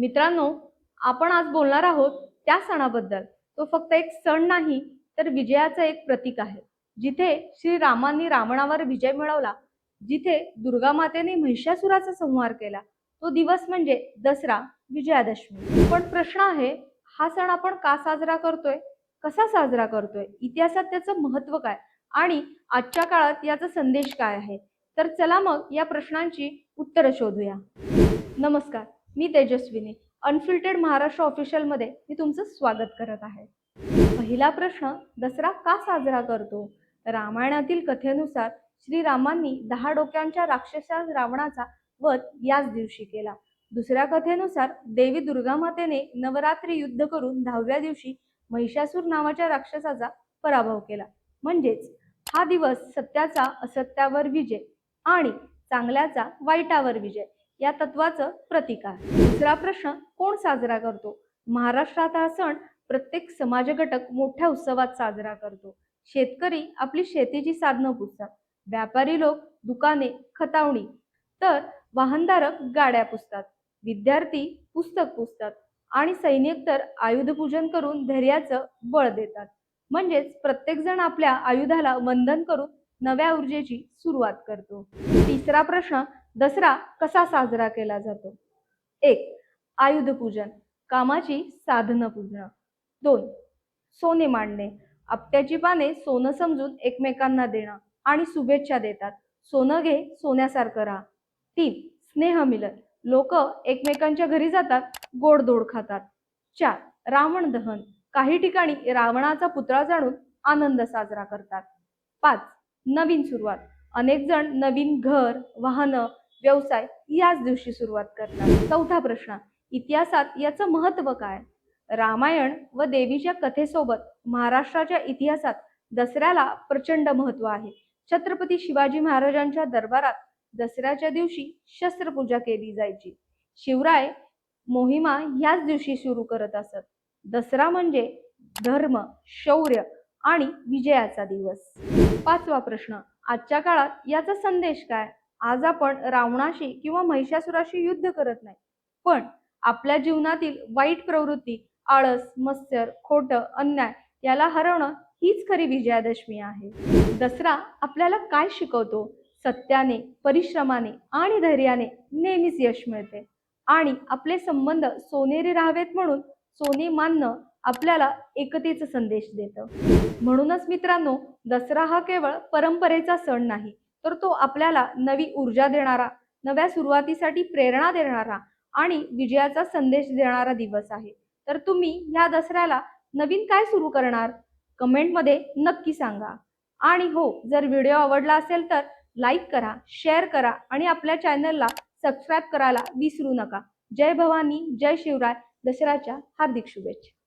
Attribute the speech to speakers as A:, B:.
A: मित्रांनो आपण आज बोलणार आहोत त्या सणाबद्दल. तो फक्त एक सण नाही तर विजयाचं एक प्रतीक आहे. जिथे श्रीरामांनी रावणावर विजय मिळवला जिथे दुर्गा मातेने महिषासुराचा संहार केला तो दिवस म्हणजे दसरा विजयादशमी. पण प्रश्न आहे हा सण आपण का साजरा करतोय? कसा साजरा करतोय? इतिहासात त्याचं महत्त्व काय? आणि आजच्या काळात याचा संदेश काय आहे? तर चला मग या प्रश्नांची उत्तरं शोधूया. नमस्कार. मी तेजस्विनी अनफिल्टेड महाराष्ट्र ऑफिशियलमध्ये मी तुमचं स्वागत करत आहे. पहिला प्रश्न दसरा का साजरा करतो? रामायणातील कथेनुसार श्रीरामांनी दहा डोक्यांच्या राक्षसा रावणाचा वध याच दिवशी केला. दुसऱ्या कथेनुसार देवी दुर्गामातेने नवरात्री युद्ध करून दहाव्या दिवशी महिषासूर नावाच्या राक्षसाचा पराभव केला. म्हणजेच हा दिवस सत्याचा असत्यावर विजय आणि चांगल्याचा वाईटावर विजय. या तत्वाचं प्रतीक आहे दुसरा प्रश्न कोण साजरा करतो? महाराष्ट्रात हा सण प्रत्येक समाज घटक मोठ्या उत्सवात साजरा करतो. शेतकरी आपली शेतीची साधनं पुसतात. व्यापारी लोक दुकाने खतावणी तर वाहनधारक गाड्या पुसतात. विद्यार्थी पुस्तक पुसतात आणि सैनिक तर आयुधपूजन करून धैर्याचं बळ देतात. म्हणजेच प्रत्येकजण आपल्या आयुधाला वंदन करून नव्या ऊर्जेची सुरुवात करतो. तिसरा प्रश्न दसरा कसा साजरा केला जातो? एक आयुध पूजन कामाची साधनं पूजणं दोन सोने मांडणे आपट्याची पाने सोनं समजून एकमेकांना देणं आणि शुभेच्छा देतात. सोनं घे सोन्यासारखं राहा. तीन स्नेहमिलन लोक एकमेकांच्या घरी जातात गोडदोड खातात. चार रावण दहन. काही ठिकाणी रावणाचा पुतळा जाणून आनंद साजरा करतात. पाच नवीन सुरुवात. अनेक जण नवीन घर वाहनं व्यवसाय याच दिवशी सुरुवात करतात. चौथा प्रश्न इतिहासात याचं महत्त्व काय? रामायण व देवीच्या कथेसोबत महाराष्ट्राच्या इतिहासात दसऱ्याला प्रचंड महत्त्व आहे. छत्रपती शिवाजी महाराजांच्या दरबारात दसऱ्याच्या दिवशी शस्त्रपूजा केली जायची. शिवराय मोहिमा ह्याच दिवशी सुरू करत असत. दसरा म्हणजे धर्म शौर्य आणि विजयाचा दिवस. पाचवा प्रश्न आजच्या काळात याचा संदेश काय? आज आपण रावणाशी किंवा महिषासुराशी युद्ध करत नाही. पण आपल्या जीवनातील वाईट प्रवृत्ती आळस मत्सर खोट अन्याय याला हरवणं हीच खरी विजयादशमी आहे. दसरा आपल्याला काय शिकवतो? सत्याने परिश्रमाने आणि धैर्याने नेहमीच यश मिळते. आणि आपले संबंध सोनेरी राहावेत म्हणून सोने मानणं आपल्याला एकतेचा संदेश देतं. म्हणूनच मित्रांनो दसरा हा केवळ परंपरेचा सण नाही तर तो आपल्याला नवी ऊर्जा देणारा नव्या सुरुवातीसाठी प्रेरणा देणारा आणि विजयाचा संदेश देणारा दिवस आहे. तर तुम्ही ह्या दसऱ्याला नवीन काय सुरू करणार? कमेंटमध्ये नक्की सांगा. आणि हो जर व्हिडिओ आवडला असेल तर लाईक करा शेअर करा आणि आपल्या चॅनलला सबस्क्राईब करायला विसरू नका. जय भवानी जय शिवराय. दसऱ्याच्या हार्दिक शुभेच्छा.